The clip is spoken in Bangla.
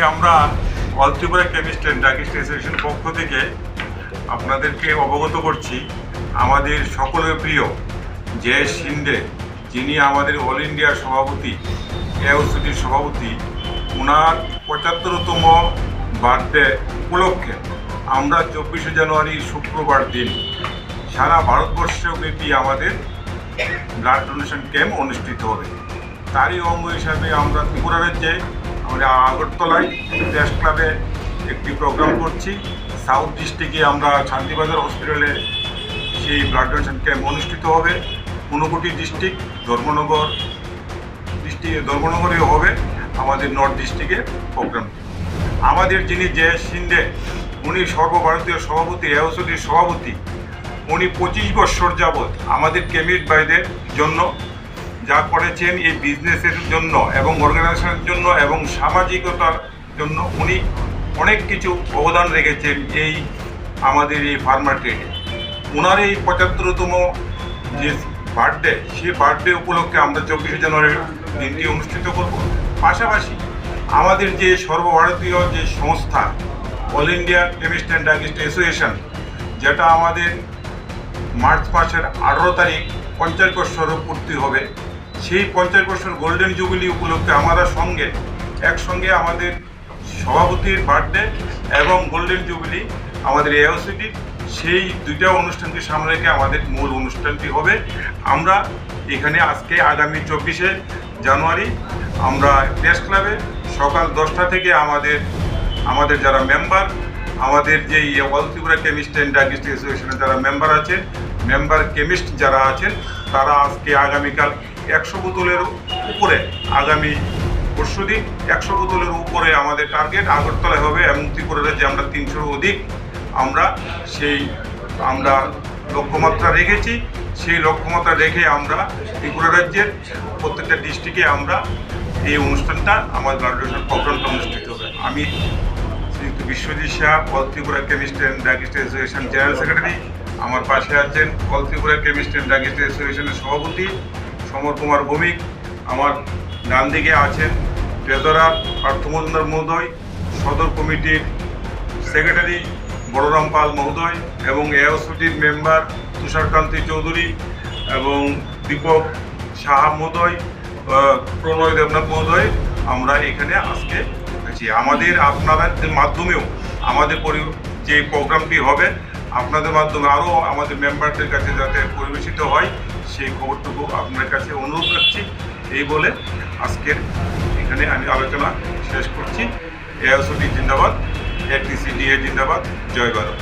আজকে আমরা all Tripura chemist and druggist association পক্ষ থেকে আপনাদেরকে অবগত করছি, আমাদের সকলের প্রিয় যে শিন্ডে যিনি আমাদের অল ইন্ডিয়ার সভাপতি এওসিটির সভাপতি ওনার পঁচাত্তরতম বার্থডে উপলক্ষে আমরা চব্বিশে জানুয়ারি শুক্রবার দিন সারা ভারতবর্ষেও ভারতবর্ষব্যাপী আমাদের ব্লাড ডোনেশন ক্যাম্প অনুষ্ঠিত হবে। তারই অঙ্গ হিসাবে আমরা ত্রিপুরা রাজ্যে আমরা আগরতলায় প্রেস ক্লাবে একটি প্রোগ্রাম করছি। সাউথ ডিস্ট্রিক্টে আমরা শান্তিবাজার হসপিটালে সেই ব্লাড ডোনেশন ক্যাম্প অনুষ্ঠিত হবে। ঊনকোটি ডিস্ট্রিক্ট, ধর্মনগর ডিস্ট্রিক্ট, ধর্মনগরে হবে আমাদের নর্থ ডিস্ট্রিক্টের প্রোগ্রামটি আমাদের যিনি যে সিন্ধে উনি সর্বভারতীয় সভাপতি এওসিটির সভাপতি, উনি পঁচিশ বৎসর যাবৎ আমাদের কেমিট ভাইদের জন্য যা করেছেন এই বিজনেসের জন্য এবং অর্গানাইজেশনের জন্য এবং সামাজিকতার জন্য উনি অনেক কিছু অবদান রেখেছেন এই আমাদের এই ফার্মার ট্রেডে ওনার এই পঁচাত্তরতম যে বার্থডে সেই বার্থডে উপলক্ষে আমরা চব্বিশে জানুয়ারি দিনটি অনুষ্ঠিত করব। পাশাপাশি আমাদের যে সর্বভারতীয় যে সংস্থা all India chemist and druggist association যেটা আমাদের মার্চ মাসের আঠেরো তারিখ পঞ্চাশ বৎসর পূর্তি হবে সেই পঞ্চাশ বছর গোল্ডেন জুবিলি উপলক্ষে আমরা সঙ্গে, একসঙ্গে আমাদের সভাপতির বার্থডে এবং গোল্ডেন জুবিলি আমাদের এওসিটি সেই দুইটা অনুষ্ঠানকে সামনে রেখে আমাদের মূল অনুষ্ঠানটি হবে। আমরা এখানে আজকে আগামী চব্বিশে জানুয়ারি আমরা প্রেস ক্লাবে সকাল দশটা থেকে আমাদের আমাদের যারা মেম্বার আমাদের যে all Tripura chemist and druggist অ্যাসোসিয়েশনের যারা মেম্বার আছেন মেম্বার কেমিস্ট যারা আছেন, তারা আজকে আগামীকাল একশো বোতলের উপরে আগামী পরশু দিন একশো বোতলের উপরে আমাদের টার্গেট আগরতলায় হবে এবং ত্রিপুরা রাজ্যে আমরা তিনশোর অধিক আমরা সেই, আমরা লক্ষ্যমাত্রা রেখেছি। সেই লক্ষ্যমাত্রা রেখে আমরা ত্রিপুরা রাজ্যের প্রত্যেকটা ডিস্ট্রিক্টে আমরা এই অনুষ্ঠানটা আমার ডোনেশন প্রোগ্রামটা অনুষ্ঠিত হবে। আমি শ্রীযুক্ত Biswajit Shah all Tripura chemist and druggist association general secretary আমার পাশে আছেন all Tripura chemist and druggist অ্যাসোসিয়েশনের সভাপতি সমর কুমার ভৌমিক, আমার ডান দিকে আছেন ট্রেজারার পার্থ মহোদয়, সদর কমিটির সেক্রেটারি বড়রাম পাল মহোদয় এবং এওসিটির মেম্বার তুষারকান্তি চৌধুরী এবং দীপক সাহা মহোদয় প্রণয় দেবনাথ মহোদয় আমরা এখানে আজকে আছি। আমাদের আপনাদের মাধ্যমেও আমাদের যে প্রোগ্রামটি হবে, আপনাদের মাধ্যমে আরও আমাদের মেম্বারদের কাছে যাতে পরিবেশিত হয় সেই খবরটুকু আপনার কাছে অনুরোধ করছি। এই বলে আজকের এখানে আমি আলোচনা শেষ করছি। এআইসিটি জিন্দাবাদ এটিসিডিএ জিন্দাবাদ, জয় ভারত।